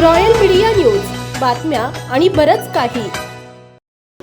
Royal media news. बातम्या आणि बरंच काही.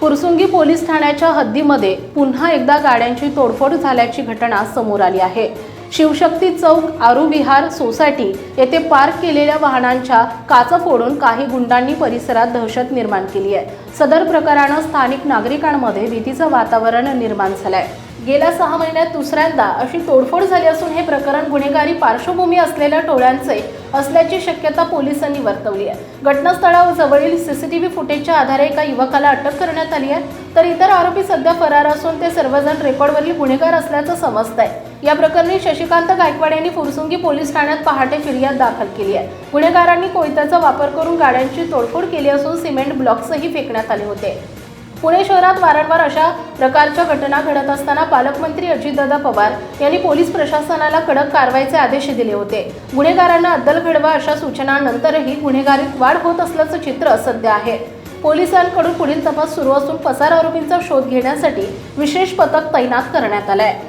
पुरसुंगी पोलीस ठाण्याच्या हद्दीमध्ये पुन्हा एकदा गाड्यांची तोडफोड झाल्याची घटना समोर आली आहे. शिवशक्ती चौक आरू विहार सोसायटी येथे पार्क केलेल्या वाहनांच्या काचा फोडून काही गुंडांनी परिसरात दहशत निर्माण केली आहे. सदर प्रकारानं स्थानिक नागरिकांमध्ये भीतीचं वातावरण निर्माण झालंय. गेल्या सहा महिन्यात दुसऱ्यांदा अशी तोडफोड झाली असून हे प्रकरण गुन्हेगारी पार्श्वभूमी असलेल्या टोळ्यांचे असल्याची शक्यता पोलिसांनी वर्तवली आहे. घटनास्थळाजवळील सीसीटीव्ही फुटेजच्या आधारे एका युवकाला अटक करण्यात आली आहे. तर इतर आरोपी सध्या फरार असून ते सर्वजण रेकॉर्डवरील गुन्हेगार असल्याचं समजत आहे या प्रकरणी शशिकांत गायकवाड यांनी फुरसुंगी पोलीस ठाण्यात पहाटे फिर्याद दाखल केली आहे. गुन्हेगारांनी कोयत्याचा वापर करून गाड्यांची तोडफोड केली असून सिमेंट ब्लॉक्सही फेकण्यात आले होते. पुणे शहरात वारंवार अशा प्रकारच्या घटना घडत असताना पालकमंत्री अजितदादा पवार यांनी पोलीस प्रशासनाला कडक कारवाईचे आदेश दिले होते. गुन्हेगारांना अद्दल घडवा अशा सूचनांनंतरही गुन्हेगारीत वाढ होत असल्याचं चित्र सध्या आहे. पोलिसांकडून पुढील तपास सुरू असून पसार आरोपींचा शोध घेण्यासाठी विशेष पथक तैनात करण्यात आलं आहे